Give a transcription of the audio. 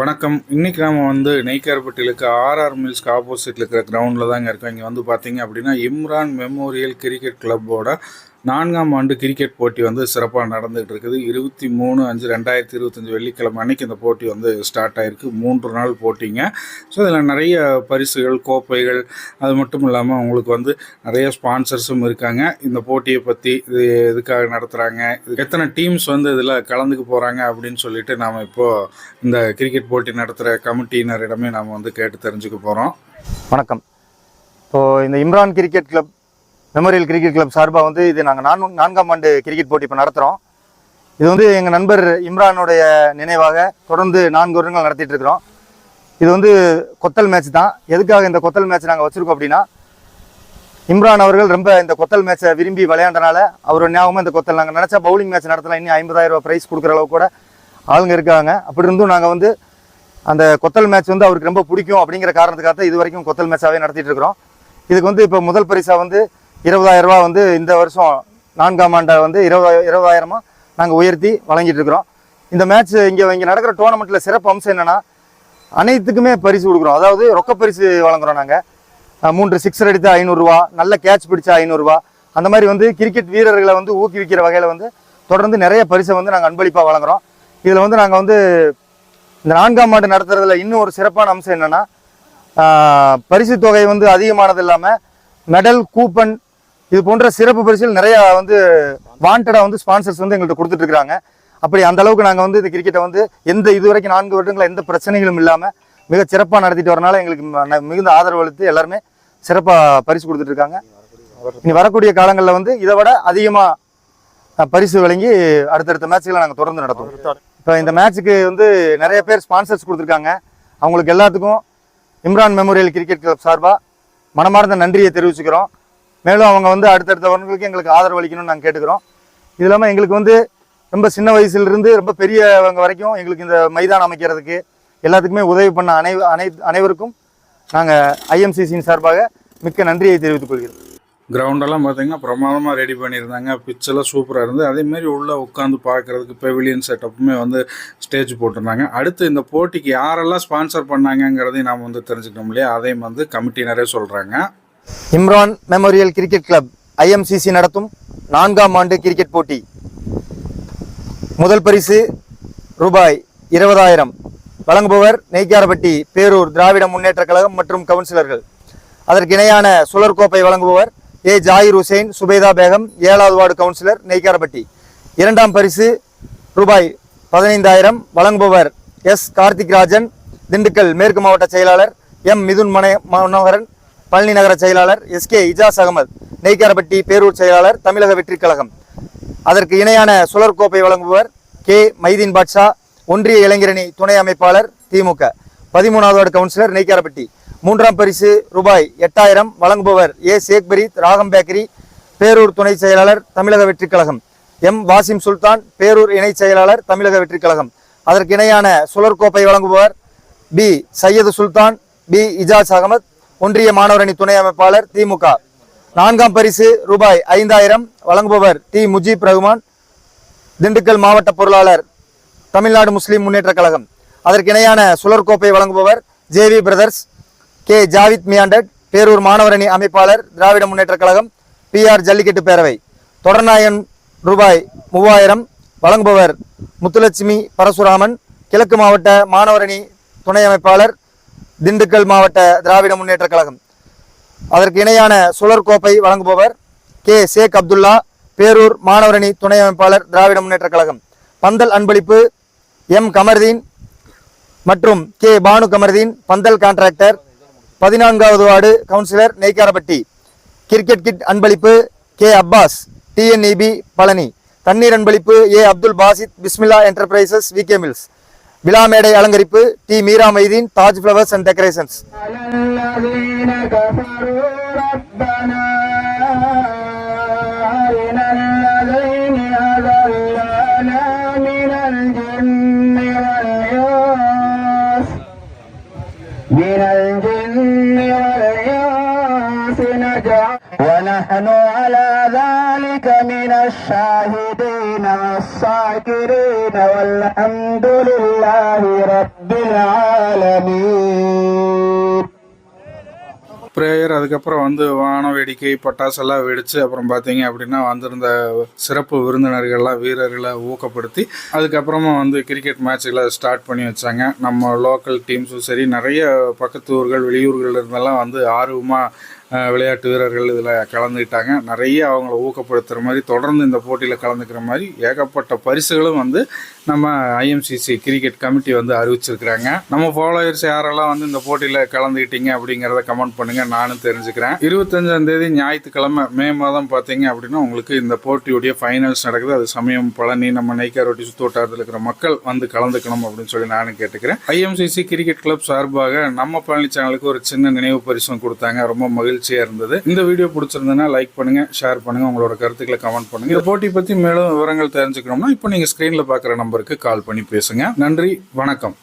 வணக்கம். இன்னைக்கு நாம் வந்து நெய்க்காரப்பட்டியில் இருக்க ஆர்ஆர் மில்ஸ்க்கு ஆப்போசிட்டில் இருக்கிற கிரவுண்டில் தாங்க இருக்கோம். இங்கே வந்து பார்த்தீங்க அப்படின்னா இம்ரான் மெமோரியல் கிரிக்கெட் கிளப்போட நான்காம் ஆண்டு கிரிக்கெட் போட்டி வந்து சிறப்பாக நடந்துகிட்டு இருக்குது. இருபத்தி மூணு அஞ்சு ரெண்டாயிரத்தி இருபத்தஞ்சி வெள்ளிக்கிழமை அன்னைக்கு இந்த போட்டி வந்து ஸ்டார்ட் ஆயிருக்கு. மூன்று நாள் போட்டிங்க. ஸோ இதில் நிறைய பரிசுகள் கோப்பைகள் அது மட்டும் இல்லாமல் உங்களுக்கு வந்து நிறைய ஸ்பான்சர்ஸும் இருக்காங்க. இந்த போட்டியை பற்றி இது எதுக்காக நடத்துகிறாங்க எத்தனை டீம்ஸ் வந்து இதில் கலந்துக்க போகிறாங்க அப்படின்னு சொல்லிட்டு நாம் இப்போது இந்த கிரிக்கெட் போட்டி நடத்துகிற கமிட்டியினரிடமே நாம் வந்து கேட்டு தெரிஞ்சுக்க போகிறோம் வணக்கம். இப்போது இந்த Imran cricket club memorial cricket club சார்பாக வந்து இது நாங்கள் நான் நான்காம் ஆண்டு கிரிக்கெட் போட்டி இப்போ நடத்துகிறோம் இது வந்து எங்கள் நண்பர் இம்ரானுடைய நினைவாக தொடர்ந்து நான்கு வருடங்கள் நடத்திட்டு இருக்கிறோம். இது வந்து கொத்தல் மேட்ச் தான். எதுக்காக இந்த கொத்தல் மேட்ச் நாங்கள் வச்சுருக்கோம் அப்படின்னா இம்ரான் அவர்கள் ரொம்ப இந்த கொத்தல் மேட்சை விரும்பி விளையாண்டனால அவர் ஞாபகமாக இந்த கொத்தல் நாங்கள் நினச்சா பவுலிங் மேட்ச் நடத்தலாம். இன்னும் ஐம்பதாயிரம் ரூபா ப்ரைஸ் கொடுக்குற அளவுக்கு கூட ஆளுங்க இருக்காங்க. அப்படி இருந்தும் நாங்கள் வந்து அந்த கொத்தல் மேட்ச் வந்து அவருக்கு ரொம்ப பிடிக்கும் அப்படிங்கிற காரணத்துக்காக தான் இது வரைக்கும் கொத்தல் மேட்சாகவே நடத்திட்டு இருக்கிறோம். இதுக்கு வந்து இப்போ முதல் பரிசாக வந்து இருபதாயிரம் ரூபா வந்து இந்த வருஷம் நான்காம் ஆண்டை வந்து இருபதாய இருபதாயிரமா நாங்கள் உயர்த்தி வழங்கிட்டு இருக்கிறோம். இந்த மேட்ச் இங்கே இங்கே நடக்கிற டோர்னமெண்ட்டில் சிறப்பு அம்சம் என்னன்னா அனைத்துக்குமே பரிசு கொடுக்குறோம். அதாவது ரொக்க பரிசு வழங்குறோம் நாங்கள் மூன்று சிக்ஸர் அடித்தா ஐநூறுரூவா நல்ல கேட்ச் பிடிச்சா ஐநூறுரூவா அந்த மாதிரி வந்து கிரிக்கெட் வீரர்களை வந்து ஊக்குவிக்கிற வகையில் வந்து தொடர்ந்து நிறைய பரிசை வந்து நாங்கள் அன்பளிப்பாக வழங்குறோம். இதில் வந்து நாங்கள் வந்து இந்த நான்காம் ஆண்டு நடத்துறதுல இன்னும் ஒரு சிறப்பான அம்சம் என்னென்னா பரிசு தொகை வந்து அதிகமானது இல்லாமல் மெடல் கூப்பன் இது போன்ற சிறப்பு பரிசுகள் நிறையா வந்து வாண்டடாக வந்து ஸ்பான்சர்ஸ் வந்து எங்கள்கிட்ட கொடுத்துட்ருக்காங்க அப்படி அந்த அளவுக்கு நாங்கள் வந்து இந்த கிரிக்கெட்டை வந்து எந்த இதுவரைக்கும் நான்கு வருடங்களில் எந்த பிரச்சனைகளும் இல்லாமல் மிக சிறப்பாக நடத்திட்டு வரனால எங்களுக்கு மிகுந்த ஆதரவு அளித்து எல்லாருமே சிறப்பாக பரிசு கொடுத்துட்ருக்காங்க இனி வரக்கூடிய காலங்களில் வந்து இதை விட அதிகமாக பரிசு வழங்கி அடுத்தடுத்த மேட்ச்களை நாங்கள் தொடர்ந்து நடத்துவோம். இப்போ இந்த மேட்ச்சுக்கு வந்து நிறைய பேர் ஸ்பான்சர்ஸ் கொடுத்துருக்காங்க. அவங்களுக்கு எல்லாத்துக்கும் இம்ரான் மெமோரியல் கிரிக்கெட் கிளப் சார்பாக மனமார்ந்த நன்றியை தெரிவிச்சுக்கிறோம். மேலும் அவங்க வந்து அடுத்தடுத்தவர்களுக்கு எங்களுக்கு ஆதரவு அளிக்கணும்னு நாங்கள் கேட்டுக்கிறோம். இது இல்லாமல் எங்களுக்கு வந்து ரொம்ப சின்ன வயசுலேருந்து ரொம்ப பெரியவங்க வரைக்கும் எங்களுக்கு இந்த மைதானம் அமைக்கிறதுக்கு எல்லாத்துக்குமே உதவி பண்ண அனை அனை அனைவருக்கும் நாங்கள் ஐஎம்சிசியின் சார்பாக மிக்க நன்றியை தெரிவித்துக் கொள்கிறோம். கிரவுண்டெல்லாம் பார்த்தீங்கன்னா பிரமாதமாக ரெடி பண்ணியிருந்தாங்க. பிச்செல்லாம் சூப்பராக இருந்து அதேமாரி உள்ளே உட்காந்து பார்க்குறதுக்கு பெவிலியன் செட்டப்புமே வந்து ஸ்டேஜ் போட்டிருந்தாங்க. அடுத்து இந்த போட்டிக்கு யாரெல்லாம் ஸ்பான்சர் பண்ணாங்கங்கிறதையும் நாம் வந்து தெரிஞ்சுக்கணும் இல்லையா? அதையும் வந்து கமிட்டினரே சொல்கிறாங்க Imran memorial cricket club IMCC நடத்தும் நான்காம் ஆண்டு கிரிக்கெட் போட்டி. முதல் பரிசு ரூபாய் இருபதாயிரம். வழங்குபவர் நெய்க்காரப்பட்டி பேரூர் திராவிட முன்னேற்ற கழகம் மற்றும் கவுன்சிலர்கள். அதற்கு இணையான சுழற்கோப்பை வழங்குபவர் ஏ. ஜாயிர் ஹுசைன் சுபேதா பேகம் ஏழாவது வார்டு கவுன்சிலர் நெய்க்காரப்பட்டி. இரண்டாம் பரிசு ரூபாய் பதினைந்தாயிரம். வழங்குபவர் எஸ். கார்த்திக் ராஜன் திண்டுக்கல் மேற்கு மாவட்ட செயலாளர் எம். மிதுன் மனை மனோகரன் பழனி நகர செயலாளர் எஸ்கே இஜாஸ் அகமது நெய்காரப்பட்டி பேரூர் செயலாளர் தமிழக வெற்றிக் கழகம். அதற்கு இணையான சுழற்கோப்பை வழங்குபவர் கே மைதீன் பாட்ஷா ஒன்றிய இளைஞரணி துணை அமைப்பாளர் திமுக. பதிமூணாவது வார்டு கவுன்சிலர் நெய்காரப்பட்டி மூன்றாம் பரிசு ரூபாய் எட்டாயிரம் வழங்குபவர் ஏ ஷேக் ராகம் பேக்கரி பேரூர் துணை செயலாளர் தமிழக வெற்றிக் கழகம். எம் வாசிம் சுல்தான் பேரூர் இணை செயலாளர் தமிழக வெற்றிக் கழகம். அதற்கு இணையான சுழற்கோப்பை வழங்குபவர் பி சையது சுல்தான் பி இஜாஸ் அகமது ஒன்றிய மாணவரணி துணை அமைப்பாளர் திமுக. நான்காம் பரிசு ரூபாய் ஐந்தாயிரம் வழங்குபவர் டி. முஜீப் ரஹ்மான் திண்டுக்கல் மாவட்ட பொருளாளர் தமிழ்நாடு முஸ்லீம் முன்னேற்ற கழகம். அதற்கு இணையான சுழற்கோப்பை வழங்குபவர் JV brothers K. Javid Miandad Perur மாணவரணி அமைப்பாளர் திராவிட முன்னேற்ற கழகம் பிஆர் ஜல்லிக்கட்டு பேரவை. தொடர்நாயன் ரூபாய் மூவாயிரம் வழங்குபவர் முத்துலட்சுமி பரசுராமன் கிழக்கு மாவட்ட மாணவரணி துணை அமைப்பாளர் திண்டுக்கல் மாவட்ட திராவிட முன்னேற்ற கழகம். அதற்கு இணையான சுழற்கோப்பை வழங்குபவர் கே. ஷேக் அப்துல்லா பேரூர் மாணவரணி துணை அமைப்பாளர் திராவிட முன்னேற்ற கழகம். பந்தல் அன்பளிப்பு எம். கமர்தீன் மற்றும் கே. பானு கமர்தீன் பந்தல் கான்ட்ராக்டர் பதினான்காவது ward councillor Neikkarapatti. Cricket kit அன்பளிப்பு கே. அப்பாஸ் டிஎன்இபி பழனி. தண்ணீர் அன்பளிப்பு A. Abdul Basith Bismillah enterprises V. K. Mills. விழா மேடை அலங்கரிப்பு T Meera Maideen Taj flowers and decorations على ذلك من الشاهدين مع الشاكرين والحمد لله رب العالمين prayer அதுக்கப்புறம் வந்து வான வேடிக்கை பட்டாசெல்லாம் வெடிச்சு அப்புறம் பார்த்தீங்க அப்படின்னா வந்திருந்த சிறப்பு விருந்தினர்கள்லாம் வீரர்களை ஊக்கப்படுத்தி அதுக்கப்புறமா வந்து கிரிக்கெட் மேட்ச்களை ஸ்டார்ட் பண்ணி வச்சாங்க நம்ம லோக்கல் டீம்ஸும் சரி நிறைய பக்கத்து ஊர்கள் வெளியூர்கள் இருந்தெல்லாம் வந்து ஆர்வமாக விளையாட்டு வீரர்கள் இதில் கலந்துக்கிட்டாங்க. நிறைய அவங்கள ஊக்கப்படுத்துகிற மாதிரி தொடர்ந்து இந்த போட்டியில் கலந்துக்கிற மாதிரி ஏகப்பட்ட பரிசுகளும் வந்து நம்ம ஐஎம்சிசி கிரிக்கெட் கமிட்டி வந்து அறிவிச்சிருக்கிறாங்க. நம்ம ஃபாலோயர்ஸ் யாரெல்லாம் வந்து இந்த போட்டியில் கலந்துக்கிட்டீங்க அப்படிங்கிறத கமெண்ட் பண்ணுங்கள் நானும் தெரிஞ்சுக்கிறேன். இருபத்தஞ்சாம் தேதி ஞாயிற்றுக்கிழமை மே மாதம் பார்த்தீங்க அப்படின்னா உங்களுக்கு இந்த போட்டியுடைய ஃபைனல்ஸ் நடக்குது. அது சமயம் பழனி நம்ம நெய்க்கார் ரொட்டி இருக்கிற மக்கள் வந்து கலந்துக்கணும் அப்படின்னு சொல்லி நானும் கேட்டுக்கிறேன். ஐஎம்சிசி கிரிக்கெட் கிளப் சார்பாக நம்ம பழனி சேனலுக்கு ஒரு சின்ன நினைவு பரிசும் கொடுத்தாங்க. ரொம்ப மகிழ்ச்சியாக இருந்தது. இந்த வீடியோ பிடிச்சிருந்ததுன்னா லைக் பண்ணுங்க ஷேர் பண்ணுங்க உங்களோட கருத்துக்களை கமெண்ட் பண்ணுங்க. இந்த போட்டி பற்றி மேலும் விவரங்கள் தெரிஞ்சுக்கணும்னா இப்போ நீங்கள் ஸ்க்ரீனில் பார்க்குற நம்பருக்கு கால் பண்ணி பேசுங்க. நன்றி வணக்கம்.